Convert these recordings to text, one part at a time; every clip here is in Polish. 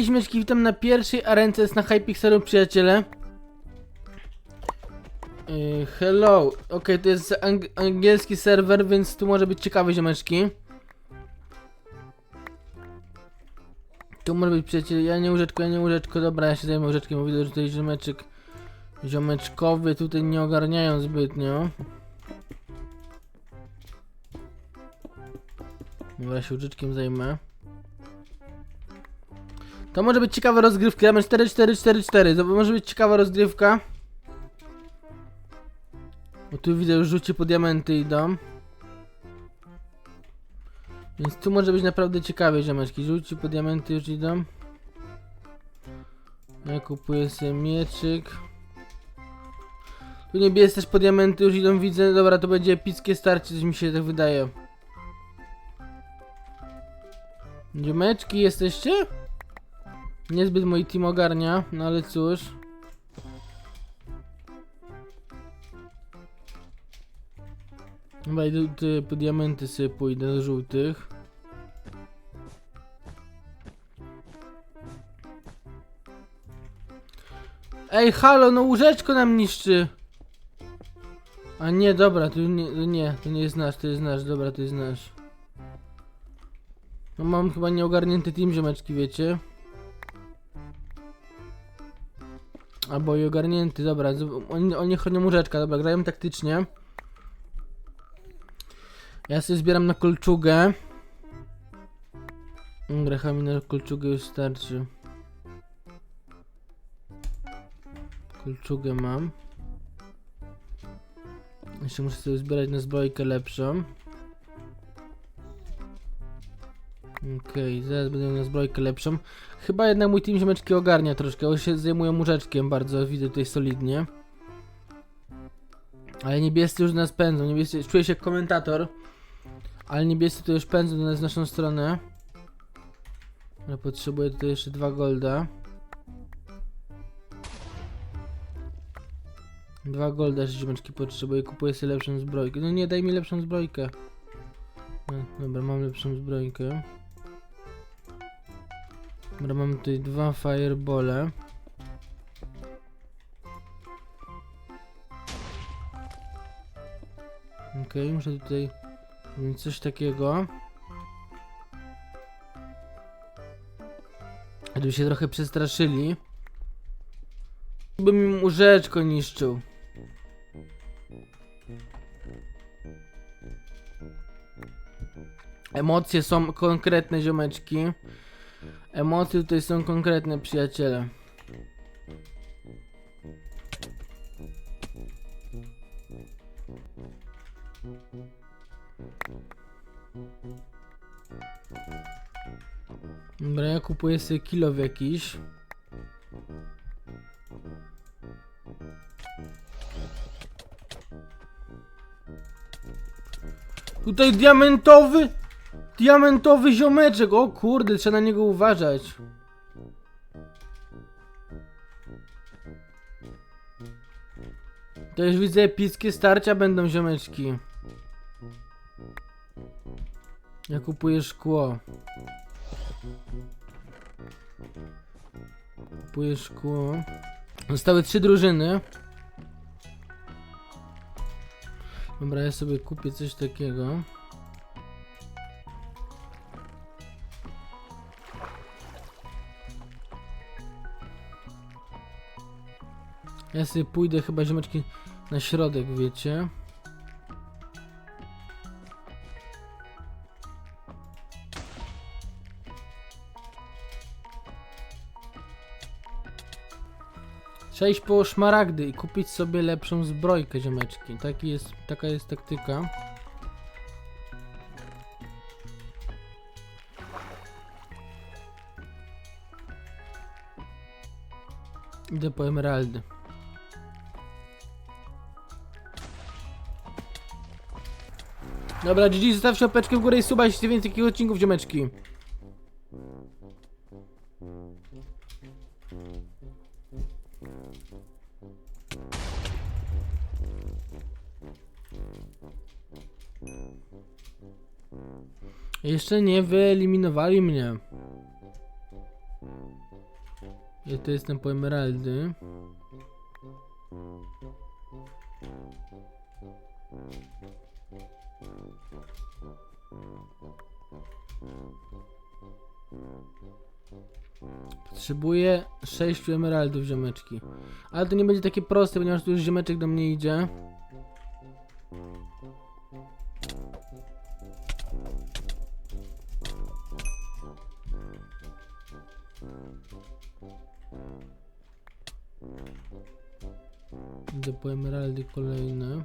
Cześć, mieczki, witam na pierwszej arence na Hypixelu, przyjaciele. Yy, hello. Okej, to jest ang angielski serwer, więc tu może być ciekawe, ziomeczki. Tu może być przyjaciele, ja nie łóżeczko, ja nie łóżeczko, dobra, ja się zajmę łóżeczkiem, bo widzę, że tutaj ziomeczek ziomeczkowy tutaj nie ogarniają zbytnio. Dobra, ja się łóżeczkiem zajmę. To może być ciekawa rozgrywka. Ja mam 4 4 4 4 To może być ciekawa rozgrywka. Bo tu widzę już rzucie po diamenty idą. Więc tu może być naprawdę ciekawie, ziomeczki. Rzuci po diamenty już idą. Ja kupuję sobie mieczyk. Tu niebieskie też po diamenty już idą, widzę. Dobra, to będzie epickie starcie, coś mi się tak wydaje. Ziomeczki, jesteście? Niezbyt mój team ogarnia, no ale cóż. Chyba po diamenty sobie pójdę do żółtych. Ej, halo, no łóżeczko nam niszczy. A nie, dobra, to nie, to nie, to nie jest nasz, to jest nasz, dobra, to jest nasz. No mam chyba nieogarnięty team ziomeczki, wiecie? Albo i ogarnięty, dobra, oni, oni chronią łóżeczka, dobra, grają taktycznie. Ja sobie zbieram na kolczugę. Grecha mi na kolczugę już starczy. Kolczugę mam. Jeszcze muszę sobie zbierać na zbrojkę lepszą. Okej, zaraz będę miał zbrojkę lepszą. Chyba jednak mój team ziomeczki ogarnia troszkę, oni się zajmują łóżeczkiem bardzo, widzę tutaj solidnie. Ale niebiescy już nas pędzą, niebiescy, czuję się jak komentator. Ale niebiescy to już pędzą do nas w naszą stronę. Ale potrzebuję tutaj jeszcze dwa golda. Dwa golda ziomeczki potrzebuję, kupuję sobie lepszą zbrojkę. No nie, daj mi lepszą zbrojkę. No, dobra, mam lepszą zbrojkę. Dobra, mamy tutaj dwa firebole. Okej, muszę tutaj mieć coś takiego. Gdyby się trochę przestraszyli. Bym im łóżeczko niszczył. Emocje są konkretne, ziomeczki. Emocje tutaj są konkretne, przyjaciele. Dobra, ja kupuję sobie kilo jakiś. Tutaj diamentowy! Diamentowy ziomeczek! O kurde, trzeba na niego uważać. Już widzę epickie starcia będą ziomeczki. Ja kupuję szkło. Kupuję szkło. Zostały trzy drużyny. Dobra, ja sobie kupię coś takiego. Ja sobie pójdę chyba ziomeczki na środek, wiecie. Trzeba iść po szmaragdy i kupić sobie lepszą zbrojkę, ziomeczki. Taki jest, taka jest taktyka. Idę po emeraldy. Dobra, GG, zostawcie łapeczkę w górę i suba, jeśli więcej takich odcinków, ziomeczki. Jeszcze nie wyeliminowali mnie. Ja to jestem po emeraldy. Potrzebuję 6 emeraldów ziomeczki. Ale to nie będzie takie proste, ponieważ tu już ziomeczek do mnie idzie. Idę po emeraldy kolejne.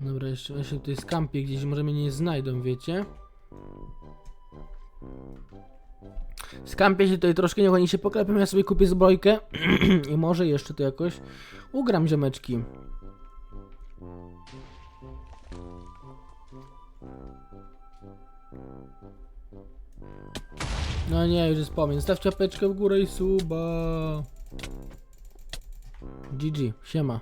Dobra, jeszcze, jeszcze tutaj skampię gdzieś, może mnie nie znajdą, wiecie? Skampię się tutaj troszkę, niech oni się poklepią, ja sobie kupię zbrojkę i może jeszcze to jakoś ugram ziomeczki. No nie, już jest pomiędzy. Stawcie apeczkę w górę i suba. GG, siema.